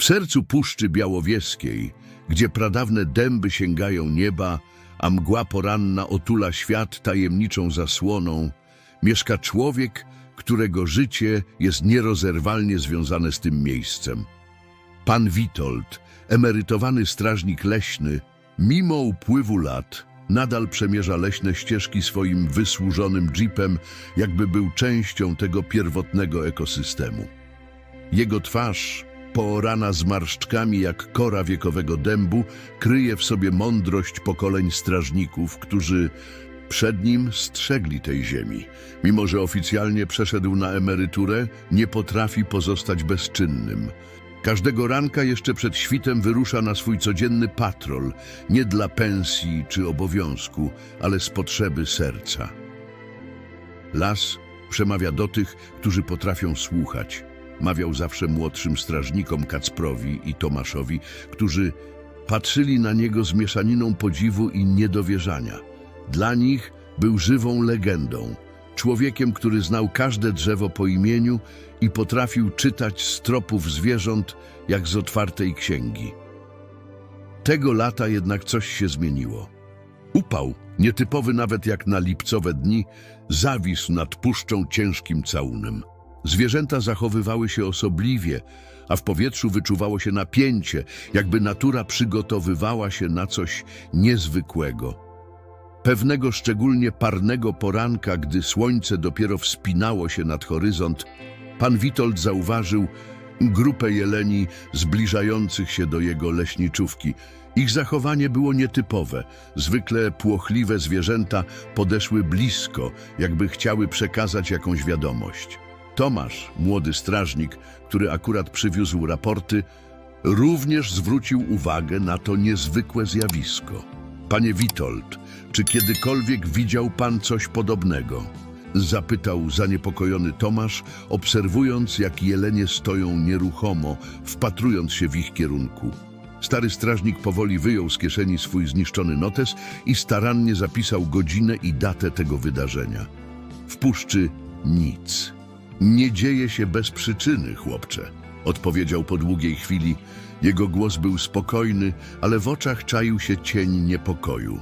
W sercu Puszczy Białowieskiej, gdzie pradawne dęby sięgają nieba, a mgła poranna otula świat tajemniczą zasłoną, mieszka człowiek, którego życie jest nierozerwalnie związane z tym miejscem. Pan Witold, emerytowany strażnik leśny, mimo upływu lat, nadal przemierza leśne ścieżki swoim wysłużonym jeepem, jakby był częścią tego pierwotnego ekosystemu. Jego twarz, poorana zmarszczkami jak kora wiekowego dębu, kryje w sobie mądrość pokoleń strażników, którzy przed nim strzegli tej ziemi. Mimo, że oficjalnie przeszedł na emeryturę, nie potrafi pozostać bezczynnym. Każdego ranka jeszcze przed świtem wyrusza na swój codzienny patrol, nie dla pensji czy obowiązku, ale z potrzeby serca. Las przemawia do tych, którzy potrafią słuchać. Mawiał zawsze młodszym strażnikom Kacprowi i Tomaszowi, którzy patrzyli na niego z mieszaniną podziwu i niedowierzania. Dla nich był żywą legendą, człowiekiem, który znał każde drzewo po imieniu i potrafił czytać z tropów zwierząt jak z otwartej księgi. Tego lata jednak coś się zmieniło. Upał, nietypowy nawet jak na lipcowe dni, zawisł nad puszczą ciężkim całunem. Zwierzęta zachowywały się osobliwie, a w powietrzu wyczuwało się napięcie, jakby natura przygotowywała się na coś niezwykłego. Pewnego szczególnie parnego poranka, gdy słońce dopiero wspinało się nad horyzont, pan Witold zauważył grupę jeleni zbliżających się do jego leśniczówki. Ich zachowanie było nietypowe. Zwykle płochliwe zwierzęta podeszły blisko, jakby chciały przekazać jakąś wiadomość. Tomasz, młody strażnik, który akurat przywiózł raporty, również zwrócił uwagę na to niezwykłe zjawisko. Panie Witold, czy kiedykolwiek widział pan coś podobnego? Zapytał zaniepokojony Tomasz, obserwując, jak jelenie stoją nieruchomo, wpatrując się w ich kierunku. Stary strażnik powoli wyjął z kieszeni swój zniszczony notes i starannie zapisał godzinę i datę tego wydarzenia. W puszczy nic. Nie dzieje się bez przyczyny, chłopcze, odpowiedział po długiej chwili. Jego głos był spokojny, ale w oczach czaił się cień niepokoju.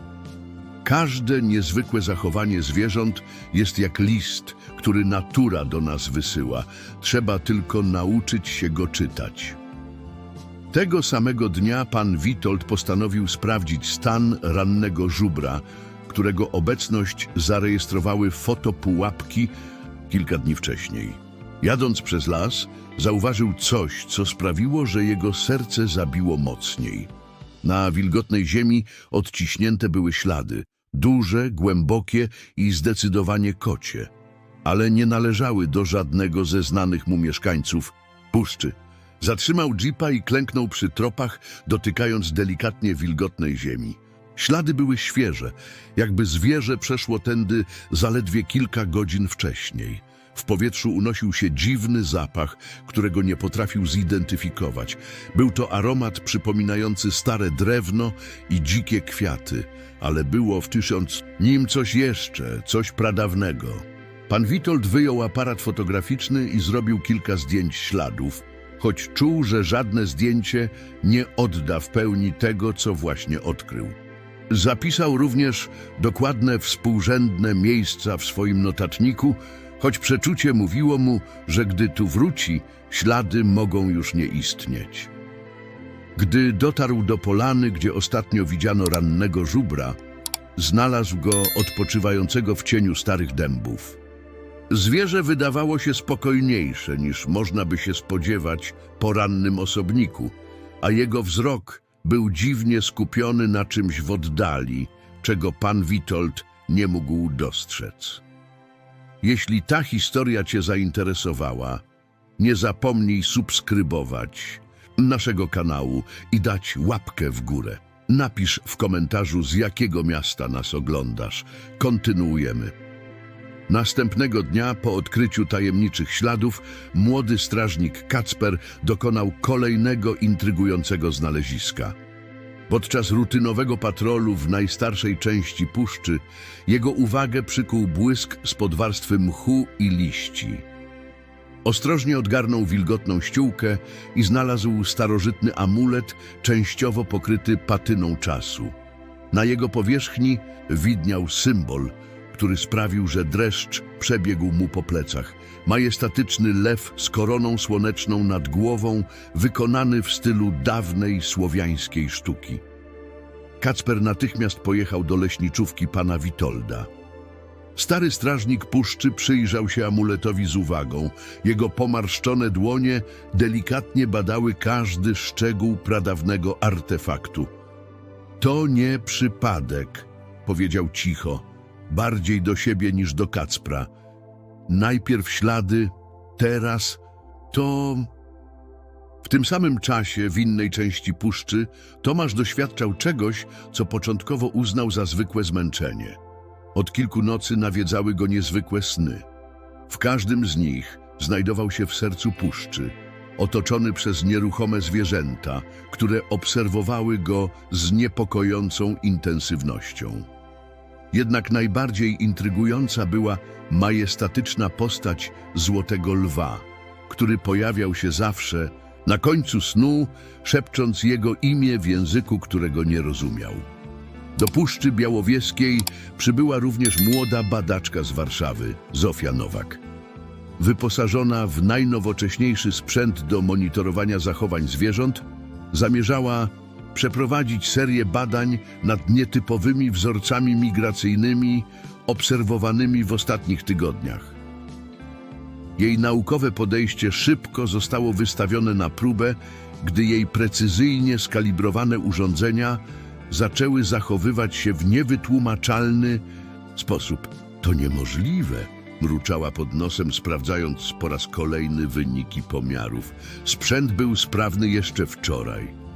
Każde niezwykłe zachowanie zwierząt jest jak list, który natura do nas wysyła. Trzeba tylko nauczyć się go czytać. Tego samego dnia pan Witold postanowił sprawdzić stan rannego żubra, którego obecność zarejestrowały fotopułapki kilka dni wcześniej. Jadąc przez las, zauważył coś, co sprawiło, że jego serce zabiło mocniej. Na wilgotnej ziemi odciśnięte były ślady, duże, głębokie i zdecydowanie kocie, ale nie należały do żadnego ze znanych mu mieszkańców puszczy. Zatrzymał jeepa i klęknął przy tropach, dotykając delikatnie wilgotnej ziemi. Ślady były świeże, jakby zwierzę przeszło tędy zaledwie kilka godzin wcześniej. W powietrzu unosił się dziwny zapach, którego nie potrafił zidentyfikować. Był to aromat przypominający stare drewno i dzikie kwiaty, ale było w tysiąc nim coś jeszcze, coś pradawnego. Pan Witold wyjął aparat fotograficzny i zrobił kilka zdjęć śladów, choć czuł, że żadne zdjęcie nie odda w pełni tego, co właśnie odkrył. Zapisał również dokładne współrzędne miejsca w swoim notatniku, choć przeczucie mówiło mu, że gdy tu wróci, ślady mogą już nie istnieć. Gdy dotarł do polany, gdzie ostatnio widziano rannego żubra, znalazł go odpoczywającego w cieniu starych dębów. Zwierzę wydawało się spokojniejsze niż można by się spodziewać po rannym osobniku, a jego wzrok był dziwnie skupiony na czymś w oddali, czego pan Witold nie mógł dostrzec. Jeśli ta historia Cię zainteresowała, nie zapomnij subskrybować naszego kanału i dać łapkę w górę. Napisz w komentarzu, z jakiego miasta nas oglądasz. Kontynuujemy. Następnego dnia, po odkryciu tajemniczych śladów, młody strażnik Kacper dokonał kolejnego intrygującego znaleziska. Podczas rutynowego patrolu w najstarszej części puszczy jego uwagę przykuł błysk spod warstwy mchu i liści. Ostrożnie odgarnął wilgotną ściółkę i znalazł starożytny amulet, częściowo pokryty patyną czasu. Na jego powierzchni widniał symbol, który sprawił, że dreszcz przebiegł mu po plecach. Majestatyczny lew z koroną słoneczną nad głową, wykonany w stylu dawnej słowiańskiej sztuki. Kacper natychmiast pojechał do leśniczówki pana Witolda. Stary strażnik puszczy przyjrzał się amuletowi z uwagą. Jego pomarszczone dłonie delikatnie badały każdy szczegół pradawnego artefaktu. To nie przypadek, powiedział cicho, bardziej do siebie niż do Kacpra. Najpierw ślady, teraz to... W tym samym czasie, w innej części puszczy, Tomasz doświadczał czegoś, co początkowo uznał za zwykłe zmęczenie. Od kilku nocy nawiedzały go niezwykłe sny. W każdym z nich znajdował się w sercu puszczy, otoczony przez nieruchome zwierzęta, które obserwowały go z niepokojącą intensywnością. Jednak najbardziej intrygująca była majestatyczna postać Złotego Lwa, który pojawiał się zawsze na końcu snu, szepcząc jego imię w języku, którego nie rozumiał. Do Puszczy Białowieskiej przybyła również młoda badaczka z Warszawy, Zofia Nowak. Wyposażona w najnowocześniejszy sprzęt do monitorowania zachowań zwierząt, zamierzała przeprowadzić serię badań nad nietypowymi wzorcami migracyjnymi obserwowanymi w ostatnich tygodniach. Jej naukowe podejście szybko zostało wystawione na próbę, gdy jej precyzyjnie skalibrowane urządzenia zaczęły zachowywać się w niewytłumaczalny sposób. To niemożliwe, mruczała pod nosem, sprawdzając po raz kolejny wyniki pomiarów. Sprzęt był sprawny jeszcze wczoraj.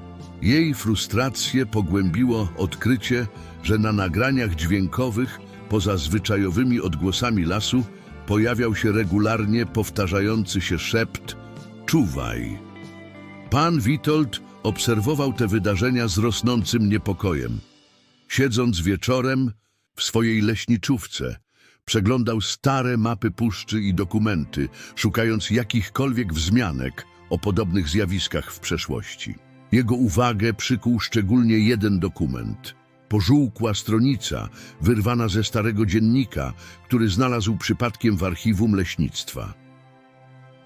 Jej frustrację pogłębiło odkrycie, że na nagraniach dźwiękowych, poza zwyczajowymi odgłosami lasu, pojawiał się regularnie powtarzający się szept Czuwaj. Pan Witold obserwował te wydarzenia z rosnącym niepokojem. Siedząc wieczorem w swojej leśniczówce, przeglądał stare mapy puszczy i dokumenty, szukając jakichkolwiek wzmianek o podobnych zjawiskach w przeszłości. Jego uwagę przykuł szczególnie jeden dokument. Pożółkła stronica, wyrwana ze starego dziennika, który znalazł przypadkiem w archiwum leśnictwa.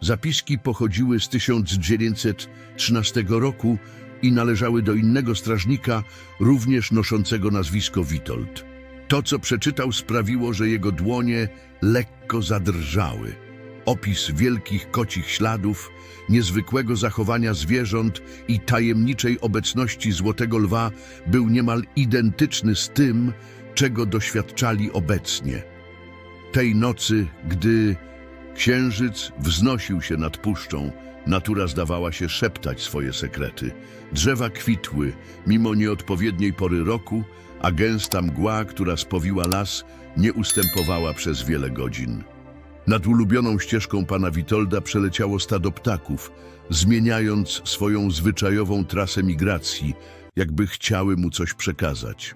Zapiski pochodziły z 1913 roku i należały do innego strażnika, również noszącego nazwisko Witold. To, co przeczytał, sprawiło, że jego dłonie lekko zadrżały. Opis wielkich kocich śladów, niezwykłego zachowania zwierząt i tajemniczej obecności Złotego Lwa był niemal identyczny z tym, czego doświadczali obecnie. Tej nocy, gdy księżyc wznosił się nad puszczą, natura zdawała się szeptać swoje sekrety. Drzewa kwitły, mimo nieodpowiedniej pory roku, a gęsta mgła, która spowiła las, nie ustępowała przez wiele godzin. Nad ulubioną ścieżką pana Witolda przeleciało stado ptaków, zmieniając swoją zwyczajową trasę migracji, jakby chciały mu coś przekazać.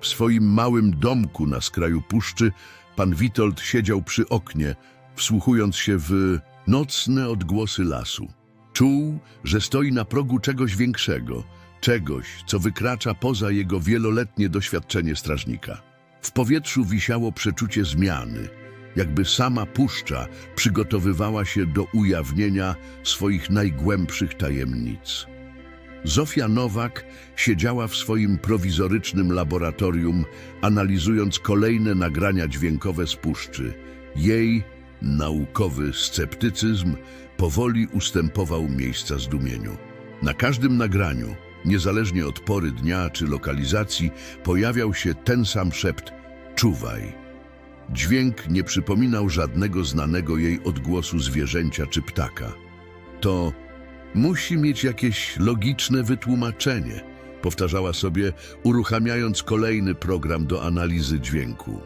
W swoim małym domku na skraju puszczy pan Witold siedział przy oknie, wsłuchując się w nocne odgłosy lasu. Czuł, że stoi na progu czegoś większego, czegoś, co wykracza poza jego wieloletnie doświadczenie strażnika. W powietrzu wisiało przeczucie zmiany, jakby sama puszcza przygotowywała się do ujawnienia swoich najgłębszych tajemnic. Zofia Nowak siedziała w swoim prowizorycznym laboratorium, analizując kolejne nagrania dźwiękowe z puszczy. Jej naukowy sceptycyzm powoli ustępował miejsca zdumieniu. Na każdym nagraniu, niezależnie od pory dnia czy lokalizacji, pojawiał się ten sam szept czuwaj. Dźwięk nie przypominał żadnego znanego jej odgłosu zwierzęcia czy ptaka. To musi mieć jakieś logiczne wytłumaczenie, powtarzała sobie, uruchamiając kolejny program do analizy dźwięku.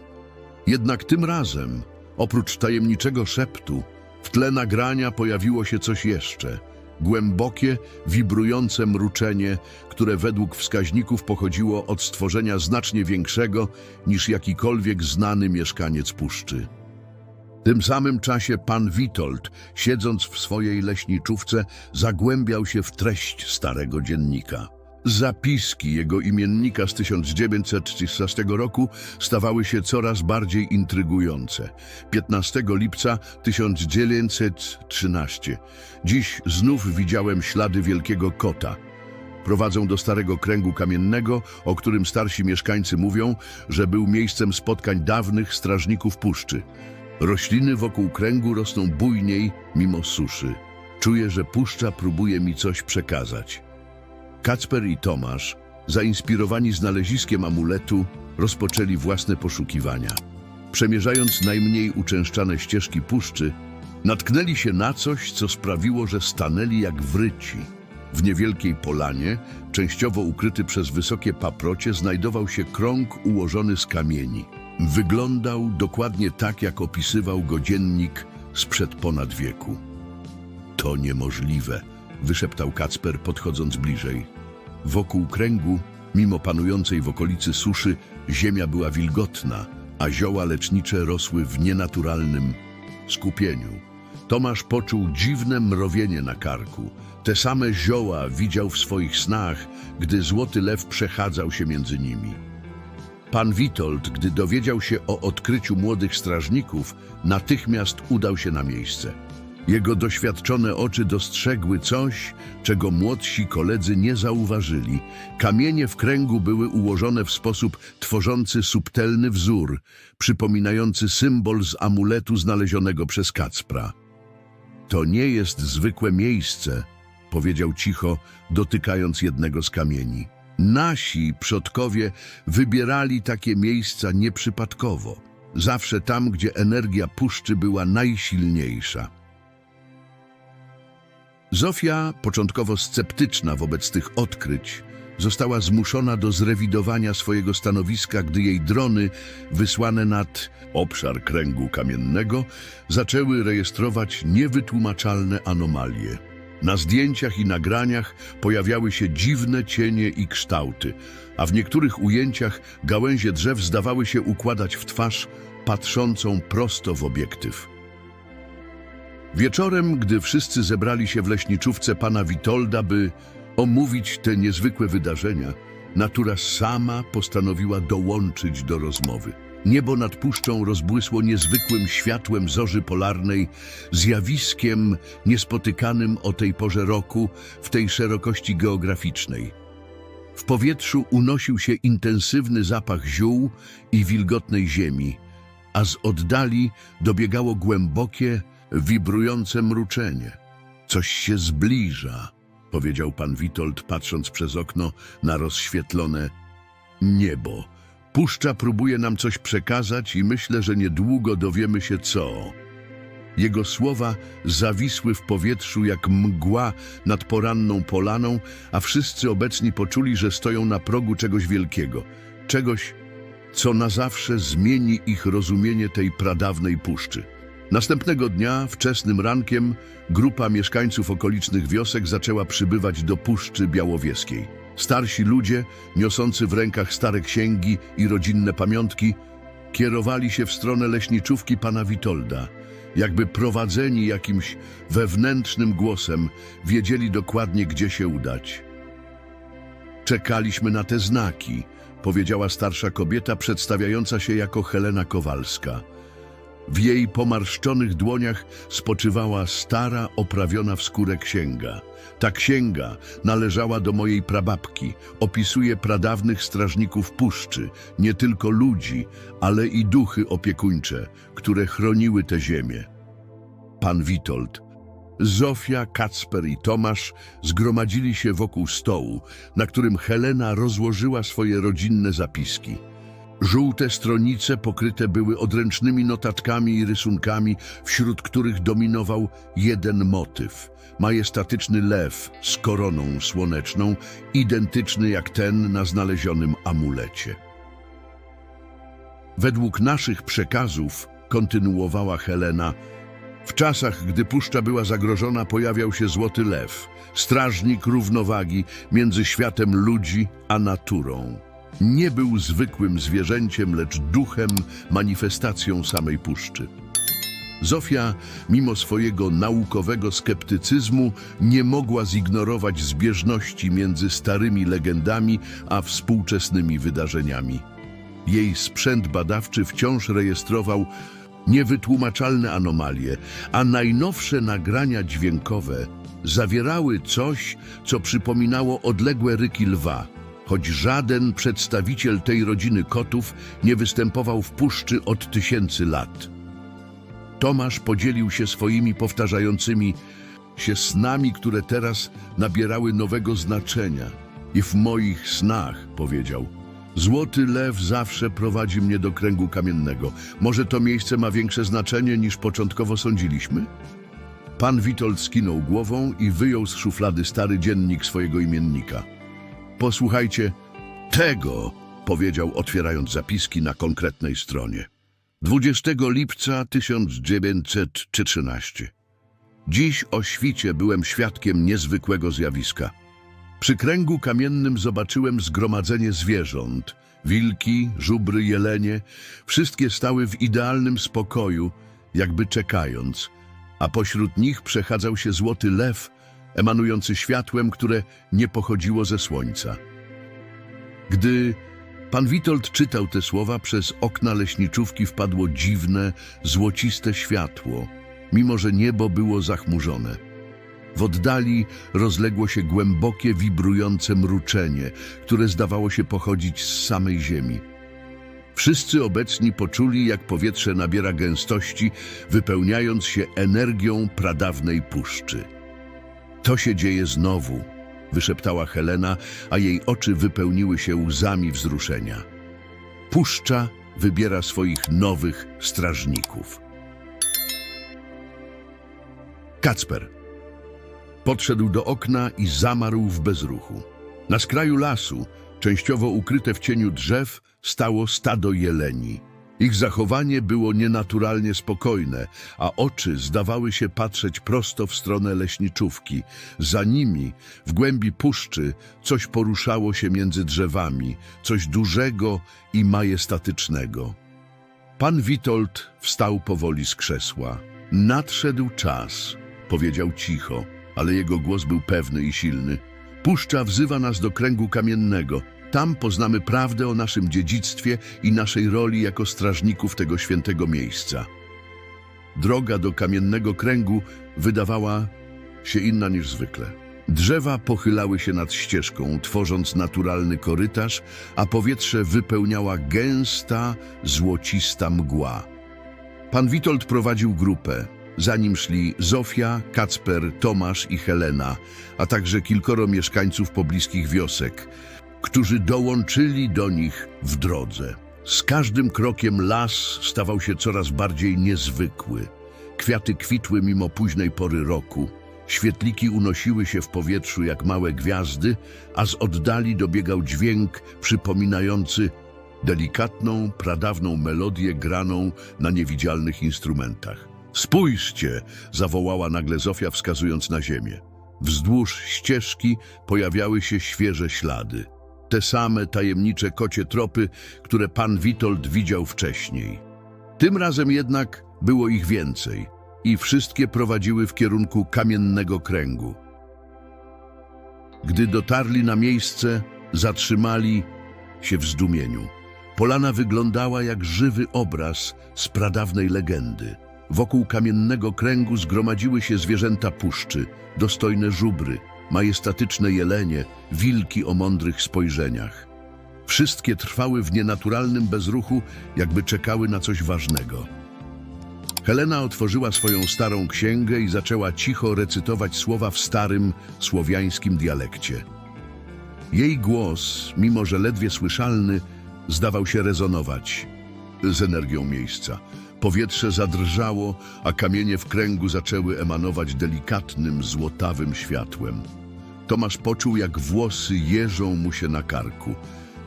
Jednak tym razem, oprócz tajemniczego szeptu, w tle nagrania pojawiło się coś jeszcze. Głębokie, wibrujące mruczenie, które według wskaźników pochodziło od stworzenia znacznie większego niż jakikolwiek znany mieszkaniec puszczy. tym samym czasie pan Witold, siedząc w swojej leśniczówce, zagłębiał się w treść starego dziennika. Zapiski jego imiennika z 1916 roku stawały się coraz bardziej intrygujące. 15 lipca 1913. Dziś znów widziałem ślady wielkiego kota. Prowadzą do starego kręgu kamiennego, o którym starsi mieszkańcy mówią, że był miejscem spotkań dawnych strażników puszczy. Rośliny wokół kręgu rosną bujniej, mimo suszy. Czuję, że puszcza próbuje mi coś przekazać. Kacper i Tomasz, zainspirowani znaleziskiem amuletu, rozpoczęli własne poszukiwania. Przemierzając najmniej uczęszczane ścieżki puszczy, natknęli się na coś, co sprawiło, że stanęli jak wryci. W niewielkiej polanie, częściowo ukryty przez wysokie paprocie, znajdował się krąg ułożony z kamieni. Wyglądał dokładnie tak, jak opisywał go dziennik sprzed ponad wieku. To niemożliwe, wyszeptał Kacper, podchodząc bliżej. Wokół kręgu, mimo panującej w okolicy suszy, ziemia była wilgotna, a zioła lecznicze rosły w nienaturalnym skupieniu. Tomasz poczuł dziwne mrowienie na karku. Te same zioła widział w swoich snach, gdy złoty lew przechadzał się między nimi. Pan Witold, gdy dowiedział się o odkryciu młodych strażników, natychmiast udał się na miejsce. Jego doświadczone oczy dostrzegły coś, czego młodsi koledzy nie zauważyli. Kamienie w kręgu były ułożone w sposób tworzący subtelny wzór, przypominający symbol z amuletu znalezionego przez Kacpra. To nie jest zwykłe miejsce, powiedział cicho, dotykając jednego z kamieni. Nasi przodkowie wybierali takie miejsca nieprzypadkowo, zawsze tam, gdzie energia puszczy była najsilniejsza. Zofia, początkowo sceptyczna wobec tych odkryć, została zmuszona do zrewidowania swojego stanowiska, gdy jej drony wysłane nad obszar kręgu kamiennego zaczęły rejestrować niewytłumaczalne anomalie. Na zdjęciach i nagraniach pojawiały się dziwne cienie i kształty, a w niektórych ujęciach gałęzie drzew zdawały się układać w twarz patrzącą prosto w obiektyw. Wieczorem, gdy wszyscy zebrali się w leśniczówce pana Witolda, by omówić te niezwykłe wydarzenia, natura sama postanowiła dołączyć do rozmowy. Niebo nad puszczą rozbłysło niezwykłym światłem zorzy polarnej, zjawiskiem niespotykanym o tej porze roku w tej szerokości geograficznej. W powietrzu unosił się intensywny zapach ziół i wilgotnej ziemi, a z oddali dobiegało głębokie, wibrujące mruczenie. Coś się zbliża, powiedział pan Witold, patrząc przez okno na rozświetlone niebo. Puszcza próbuje nam coś przekazać i myślę, że niedługo dowiemy się co. Jego słowa zawisły w powietrzu jak mgła nad poranną polaną, a wszyscy obecni poczuli, że stoją na progu czegoś wielkiego, czegoś, co na zawsze zmieni ich rozumienie tej pradawnej puszczy. Następnego dnia, wczesnym rankiem, grupa mieszkańców okolicznych wiosek zaczęła przybywać do Puszczy Białowieskiej. Starsi ludzie, niosący w rękach stare księgi i rodzinne pamiątki, kierowali się w stronę leśniczówki pana Witolda. Jakby prowadzeni jakimś wewnętrznym głosem, wiedzieli dokładnie, gdzie się udać. Czekaliśmy na te znaki, powiedziała starsza kobieta przedstawiająca się jako Helena Kowalska. W jej pomarszczonych dłoniach spoczywała stara, oprawiona w skórę księga. Ta księga należała do mojej prababki. Opisuje pradawnych strażników puszczy, nie tylko ludzi, ale i duchy opiekuńcze, które chroniły tę ziemię. Pan Witold, Zofia, Kacper i Tomasz zgromadzili się wokół stołu, na którym Helena rozłożyła swoje rodzinne zapiski. Żółte stronice pokryte były odręcznymi notatkami i rysunkami, wśród których dominował jeden motyw. Majestatyczny lew z koroną słoneczną, identyczny jak ten na znalezionym amulecie. Według naszych przekazów, kontynuowała Helena, w czasach, gdy puszcza była zagrożona, pojawiał się Złoty Lew, strażnik równowagi między światem ludzi a naturą. Nie był zwykłym zwierzęciem, lecz duchem, manifestacją samej puszczy. Zofia, mimo swojego naukowego sceptycyzmu, nie mogła zignorować zbieżności między starymi legendami a współczesnymi wydarzeniami. Jej sprzęt badawczy wciąż rejestrował niewytłumaczalne anomalie, a najnowsze nagrania dźwiękowe zawierały coś, co przypominało odległe ryki lwa, choć żaden przedstawiciel tej rodziny kotów nie występował w puszczy od tysięcy lat. Tomasz podzielił się swoimi powtarzającymi się snami, które teraz nabierały nowego znaczenia. I w moich snach, powiedział, złoty lew zawsze prowadzi mnie do kręgu kamiennego. Może to miejsce ma większe znaczenie niż początkowo sądziliśmy? Pan Witold skinął głową i wyjął z szuflady stary dziennik swojego imiennika. Posłuchajcie tego, powiedział, otwierając zapiski na konkretnej stronie. 20 lipca 1913. Dziś o świcie byłem świadkiem niezwykłego zjawiska. Przy kręgu kamiennym zobaczyłem zgromadzenie zwierząt. Wilki, żubry, jelenie, wszystkie stały w idealnym spokoju, jakby czekając, a pośród nich przechadzał się złoty lew, emanujący światłem, które nie pochodziło ze słońca. Gdy pan Witold czytał te słowa, przez okna leśniczówki wpadło dziwne, złociste światło, mimo że niebo było zachmurzone. W oddali rozległo się głębokie, wibrujące mruczenie, które zdawało się pochodzić z samej ziemi. Wszyscy obecni poczuli, jak powietrze nabiera gęstości, wypełniając się energią pradawnej puszczy. To się dzieje znowu, wyszeptała Helena, a jej oczy wypełniły się łzami wzruszenia. Puszcza wybiera swoich nowych strażników. Kacper podszedł do okna i zamarł w bezruchu. Na skraju lasu, częściowo ukryte w cieniu drzew, stało stado jeleni. Ich zachowanie było nienaturalnie spokojne, a oczy zdawały się patrzeć prosto w stronę leśniczówki. Za nimi, w głębi puszczy, coś poruszało się między drzewami, coś dużego i majestatycznego. Pan Witold wstał powoli z krzesła. Nadszedł czas, powiedział cicho, ale jego głos był pewny i silny. Puszcza wzywa nas do kręgu kamiennego. Tam poznamy prawdę o naszym dziedzictwie i naszej roli jako strażników tego świętego miejsca. Droga do kamiennego kręgu wydawała się inna niż zwykle. Drzewa pochylały się nad ścieżką, tworząc naturalny korytarz, a powietrze wypełniała gęsta, złocista mgła. Pan Witold prowadził grupę. Za nim szli Zofia, Kacper, Tomasz i Helena, a także kilkoro mieszkańców pobliskich wiosek, którzy dołączyli do nich w drodze. Z każdym krokiem las stawał się coraz bardziej niezwykły. Kwiaty kwitły mimo późnej pory roku. Świetliki unosiły się w powietrzu jak małe gwiazdy, a z oddali dobiegał dźwięk przypominający delikatną, pradawną melodię graną na niewidzialnych instrumentach. Spójrzcie! zawołała nagle Zofia, wskazując na ziemię. Wzdłuż ścieżki pojawiały się świeże ślady. Te same tajemnicze kocie tropy, które pan Witold widział wcześniej. Tym razem jednak było ich więcej i wszystkie prowadziły w kierunku kamiennego kręgu. Gdy dotarli na miejsce, zatrzymali się w zdumieniu. Polana wyglądała jak żywy obraz z pradawnej legendy. Wokół kamiennego kręgu zgromadziły się zwierzęta puszczy, dostojne żubry, majestatyczne jelenie, wilki o mądrych spojrzeniach. Wszystkie trwały w nienaturalnym bezruchu, jakby czekały na coś ważnego. Helena otworzyła swoją starą księgę i zaczęła cicho recytować słowa w starym, słowiańskim dialekcie. Jej głos, mimo że ledwie słyszalny, zdawał się rezonować z energią miejsca. Powietrze zadrżało, a kamienie w kręgu zaczęły emanować delikatnym, złotawym światłem. Tomasz poczuł, jak włosy jeżą mu się na karku.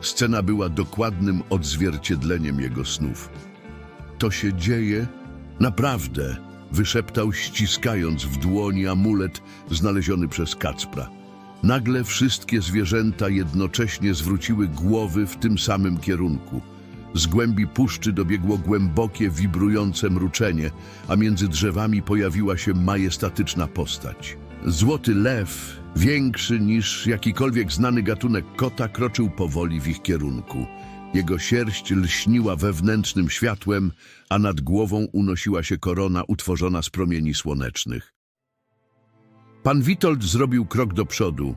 Scena była dokładnym odzwierciedleniem jego snów. To się dzieje? Naprawdę, wyszeptał, ściskając w dłoni amulet znaleziony przez Kacpra. Nagle wszystkie zwierzęta jednocześnie zwróciły głowy w tym samym kierunku. Z głębi puszczy dobiegło głębokie, wibrujące mruczenie, a między drzewami pojawiła się majestatyczna postać. Złoty lew, większy niż jakikolwiek znany gatunek kota, kroczył powoli w ich kierunku. Jego sierść lśniła wewnętrznym światłem, a nad głową unosiła się korona utworzona z promieni słonecznych. Pan Witold zrobił krok do przodu,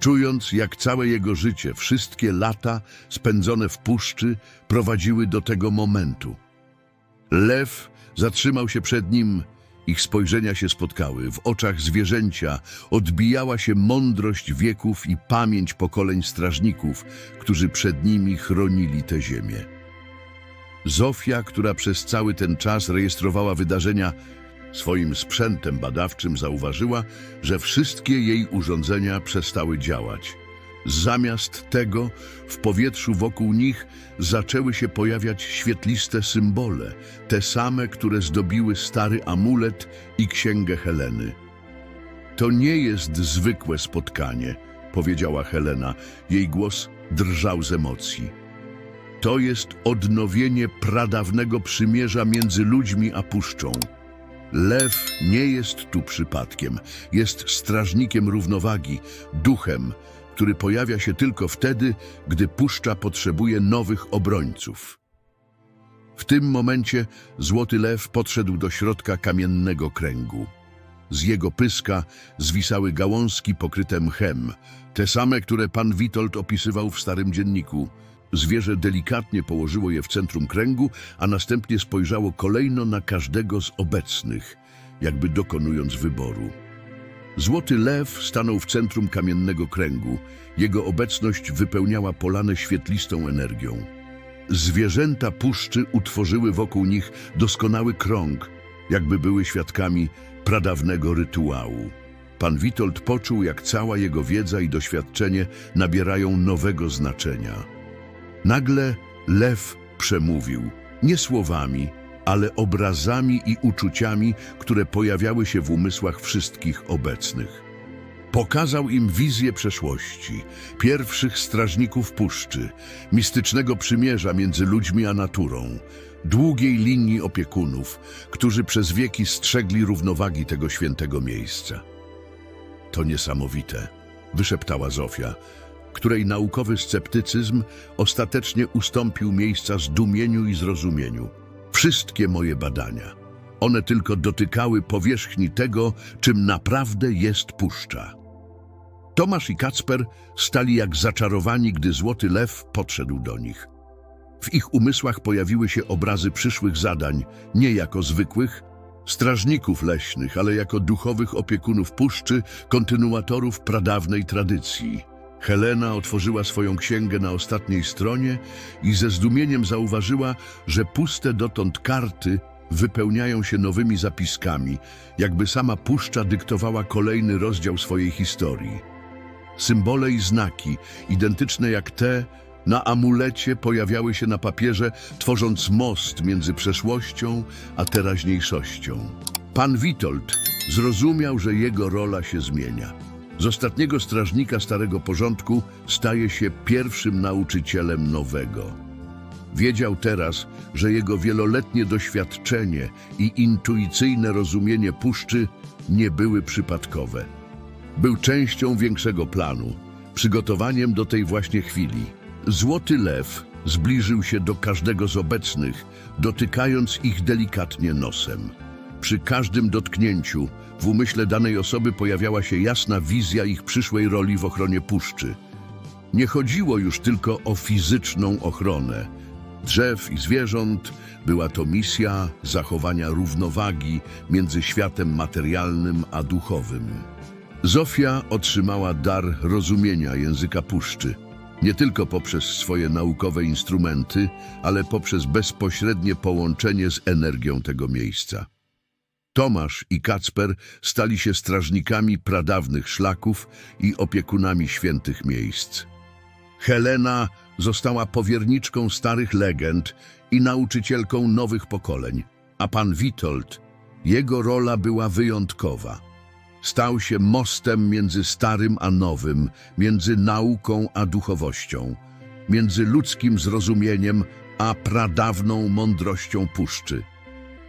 czując jak całe jego życie, wszystkie lata spędzone w puszczy prowadziły do tego momentu. Lew zatrzymał się przed nim, ich spojrzenia się spotkały. W oczach zwierzęcia odbijała się mądrość wieków i pamięć pokoleń strażników, którzy przed nimi chronili tę ziemię. Zofia, która przez cały ten czas rejestrowała wydarzenia swoim sprzętem badawczym, zauważyła, że wszystkie jej urządzenia przestały działać. Zamiast tego w powietrzu wokół nich zaczęły się pojawiać świetliste symbole, te same, które zdobiły stary amulet i księgę Heleny. To nie jest zwykłe spotkanie, powiedziała Helena. Jej głos drżał z emocji. To jest odnowienie pradawnego przymierza między ludźmi a puszczą. Lew nie jest tu przypadkiem, jest strażnikiem równowagi, duchem, który pojawia się tylko wtedy, gdy puszcza potrzebuje nowych obrońców. W tym momencie Złoty Lew podszedł do środka kamiennego kręgu. Z jego pyska zwisały gałązki pokryte mchem, te same, które pan Witold opisywał w starym dzienniku. Zwierzę delikatnie położyło je w centrum kręgu, a następnie spojrzało kolejno na każdego z obecnych, jakby dokonując wyboru. Złoty lew stanął w centrum kamiennego kręgu. Jego obecność wypełniała polanę świetlistą energią. Zwierzęta puszczy utworzyły wokół nich doskonały krąg, jakby były świadkami pradawnego rytuału. Pan Witold poczuł, jak cała jego wiedza i doświadczenie nabierają nowego znaczenia. Nagle lew przemówił, nie słowami, ale obrazami i uczuciami, które pojawiały się w umysłach wszystkich obecnych. Pokazał im wizję przeszłości, pierwszych strażników puszczy, mistycznego przymierza między ludźmi a naturą, długiej linii opiekunów, którzy przez wieki strzegli równowagi tego świętego miejsca. To niesamowite, wyszeptała Zofia, której naukowy sceptycyzm ostatecznie ustąpił miejsca zdumieniu i zrozumieniu. Wszystkie moje badania, one tylko dotykały powierzchni tego, czym naprawdę jest puszcza. Tomasz i Kacper stali jak zaczarowani, gdy Złoty Lew podszedł do nich. W ich umysłach pojawiły się obrazy przyszłych zadań, nie jako zwykłych, strażników leśnych, ale jako duchowych opiekunów puszczy, kontynuatorów pradawnej tradycji. Helena otworzyła swoją księgę na ostatniej stronie i ze zdumieniem zauważyła, że puste dotąd karty wypełniają się nowymi zapiskami, jakby sama puszcza dyktowała kolejny rozdział swojej historii. Symbole i znaki, identyczne jak te, na amulecie pojawiały się na papierze, tworząc most między przeszłością a teraźniejszością. Pan Witold zrozumiał, że jego rola się zmienia. Z ostatniego strażnika Starego Porządku staje się pierwszym nauczycielem nowego. Wiedział teraz, że jego wieloletnie doświadczenie i intuicyjne rozumienie puszczy nie były przypadkowe. Był częścią większego planu, przygotowaniem do tej właśnie chwili. Złoty lew zbliżył się do każdego z obecnych, dotykając ich delikatnie nosem. Przy każdym dotknięciu w umyśle danej osoby pojawiała się jasna wizja ich przyszłej roli w ochronie puszczy. Nie chodziło już tylko o fizyczną ochronę drzew i zwierząt, była to misja zachowania równowagi między światem materialnym a duchowym. Zofia otrzymała dar rozumienia języka puszczy, nie tylko poprzez swoje naukowe instrumenty, ale poprzez bezpośrednie połączenie z energią tego miejsca. Tomasz i Kacper stali się strażnikami pradawnych szlaków i opiekunami świętych miejsc. Helena została powierniczką starych legend i nauczycielką nowych pokoleń, a pan Witold, jego rola była wyjątkowa. Stał się mostem między starym a nowym, między nauką a duchowością, między ludzkim zrozumieniem a pradawną mądrością puszczy.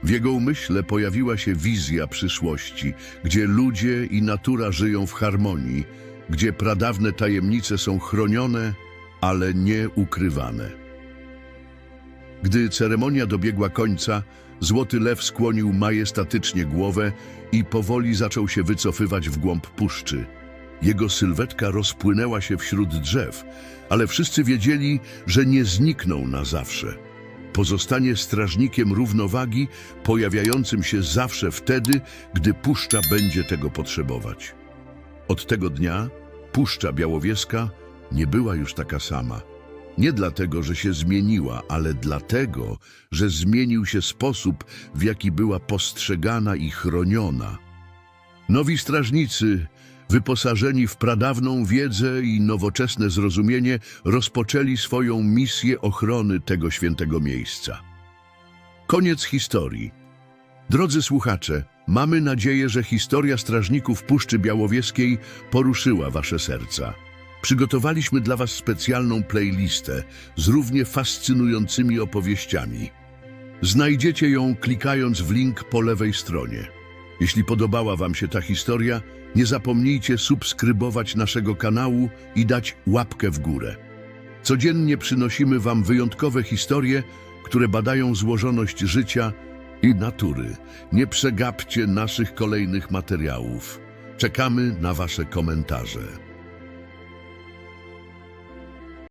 W jego umyśle pojawiła się wizja przyszłości, gdzie ludzie i natura żyją w harmonii, gdzie pradawne tajemnice są chronione, ale nie ukrywane. Gdy ceremonia dobiegła końca, Złoty Lew skłonił majestatycznie głowę i powoli zaczął się wycofywać w głąb puszczy. Jego sylwetka rozpłynęła się wśród drzew, ale wszyscy wiedzieli, że nie zniknął na zawsze. Pozostanie strażnikiem równowagi, pojawiającym się zawsze wtedy, gdy puszcza będzie tego potrzebować. Od tego dnia Puszcza Białowieska nie była już taka sama. Nie dlatego, że się zmieniła, ale dlatego, że zmienił się sposób, w jaki była postrzegana i chroniona. Nowi strażnicy, wyposażeni w pradawną wiedzę i nowoczesne zrozumienie, rozpoczęli swoją misję ochrony tego świętego miejsca. Koniec historii. Drodzy słuchacze, mamy nadzieję, że historia strażników Puszczy Białowieskiej poruszyła wasze serca. Przygotowaliśmy dla was specjalną playlistę z równie fascynującymi opowieściami. Znajdziecie ją klikając w link po lewej stronie. Jeśli podobała wam się ta historia, nie zapomnijcie subskrybować naszego kanału i dać łapkę w górę. Codziennie przynosimy wam wyjątkowe historie, które badają złożoność życia i natury. Nie przegapcie naszych kolejnych materiałów. Czekamy na wasze komentarze.